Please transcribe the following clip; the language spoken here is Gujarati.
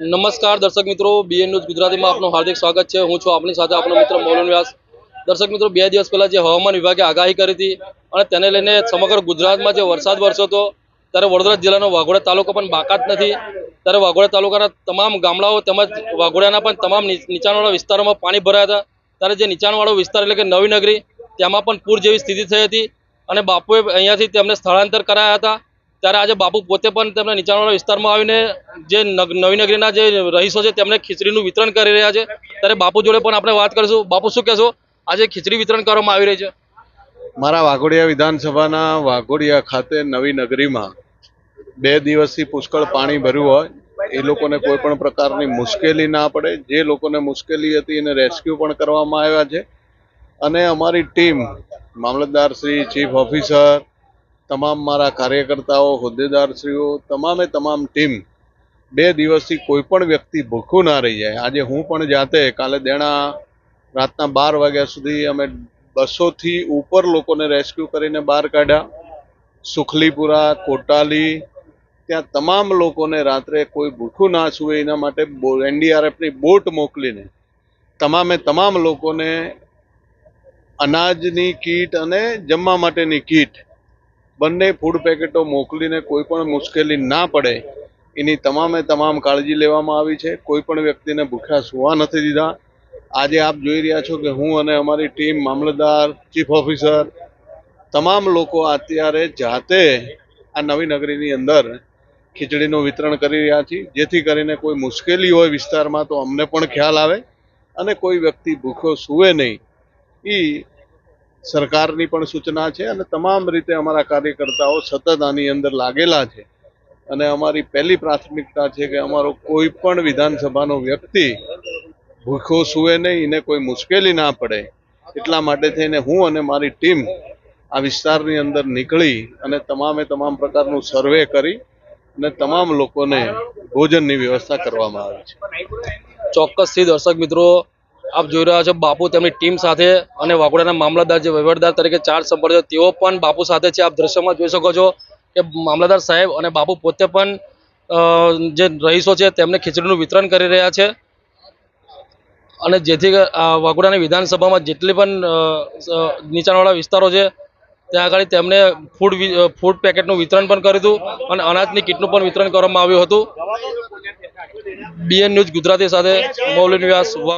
નમસ્કાર દર્શક મિત્રો બીએન ન્યૂઝ ગુજરાતીમાં આપનું હાર્દિક સ્વાગત છે. હું છું આપની સાથે આપણો મિત્ર મૌલન વ્યાસ. દર્શક મિત્રો, બે દિવસ પહેલાં જે હવામાન વિભાગે આગાહી કરી હતી અને તેને લઈને સમગ્ર ગુજરાતમાં જે વરસાદ વરસ્યો હતો, ત્યારે વડોદરા જિલ્લાનો વાઘોડા તાલુકો પણ બાકાત નથી. ત્યારે વાઘોડા તાલુકાના તમામ ગામડાઓ તેમજ વાઘોડાના પણ તમામ નીચાણવાળા વિસ્તારોમાં પાણી ભરાયા હતા. ત્યારે જે નીચાણવાળો વિસ્તાર એટલે કે નવી નગરી, તેમાં પણ પૂર જેવી સ્થિતિ થઈ હતી અને બાપુએ અહીંયાથી તેમને સ્થળાંતર કરાયા હતા. ત્યારે આજે બાપુ પોતે પણ તેમના નીચાણવાળા વિસ્તારમાં આવીને જે નવી નગરીના જે રહીશો છે તેમને ખીચડીનું વિતરણ કરી રહ્યા છે. ત્યારે બાપુ જોડે પણ આપણે વાત કરીશું. બાપુ, શું કહેશો? આજે ખીચડી વિતરણ કરવામાં આવી રહી છે. મારા વાઘોડિયા વિધાનસભાના વાઘોડિયા ખાતે નવી નગરીમાં બે દિવસથી પુષ્કળ પાણી ભર્યું હોય. એ લોકોને કોઈ પણ પ્રકારની મુશ્કેલી ના પડે. જે લોકોને મુશ્કેલી હતી એને રેસ્ક્યુ પણ કરવામાં આવ્યા છે. અને અમારી ટીમ, મામલતદાર શ્રી, ચીફ ઓફિસર તમામ મારા કાર્યકર્તાઓ, હોદ્દેદારશ્રીઓ, તમામે તમામ ટીમ બે દિવસથી કોઈ પણ વ્યક્તિ ભૂખ્યું ના રહી જાય. આજે હું પણ જાતે કાલે દેણા રાતના બાર વાગ્યા સુધી અમે બસોથી ઉપર લોકોને રેસ્ક્યુ કરીને બહાર કાઢ્યા. સુખલીપુરા, કોટાલી, ત્યાં તમામ લોકોને રાત્રે કોઈ ભૂખ્યું ના સુવે એના માટે એનડીઆરએફની બોટ મોકલીને તમામે તમામ લોકોને અનાજની કીટ અને જમવા માટેની કીટ બંને ફૂડ પેકેટો મોકલીને કોઈ પણ મુશ્કેલી ના પડે, એની તમામે તમામ કાળજી લેવામાં આવી છે. કોઈ પણ વ્યક્તિને ભૂખ્યા સુવા નથી દીધા. આજે આપ જોઈ રહ્યા છો કે હું અને અમારી ટીમ, મામલતદાર ચીફ ઓફિસર તમામ લોકો અત્યારે જાતે આ નવી નગરીની અંદર ખીચડીનું વિતરણ કરી રહ્યા છીએ. જેથી કરીને કોઈ મુશ્કેલી હોય વિસ્તારમાં તો અમને પણ ખ્યાલ આવે અને કોઈ વ્યક્તિ ભૂખ્યો સૂવે નહીં. એ સરકારની પણ સૂચના છે અને તમામ રીતે અમારા કાર્યકર્તાઓ સતત આની અંદર લાગેલા છે. અને અમારી પહેલી પ્રાથમિકતા છે કે અમારો કોઈ પણ વિધાનસભાનો વ્યક્તિ ભૂખો સૂવે નહીં, એને કોઈ મુશ્કેલી ના પડે. એટલા માટે થઈને હું અને મારી ટીમ આ વિસ્તારની અંદર નીકળી અને તમામે તમામ પ્રકારનું સર્વે કરી અને તમામ લોકોને ભોજનની વ્યવસ્થા કરવામાં આવી છે. ચોક્કસથી દર્શક મિત્રો આપ જોઈ રહ્યા છો બાપુ તેમની ટીમ સાથે અને વાઘોડાના મામલતદાર જે વહીવટદાર તરીકે ચાર્જ સંભાળ્યો તેઓ પણ બાપુ સાથે છે. આપ દ્રશ્યમાં જોઈ શકો છો કે મામલતદાર સાહેબ અને બાપુ પોતે પણ જે રહીશો છે તેમને ખીચડીનું વિતરણ કરી રહ્યા છે. અને જેથી વાઘોડાની વિધાનસભામાં જેટલી પણ નીચાણવાળા વિસ્તારો છે, ત્યાં આગળ તેમને ફૂડ ફૂડ પેકેટનું વિતરણ પણ કર્યું હતું અને અનાજની કીટનું પણ વિતરણ કરવામાં આવ્યું હતું. બીએન ન્યૂઝ ગુજરાતી સાથે, મૌલિન વ્યાસ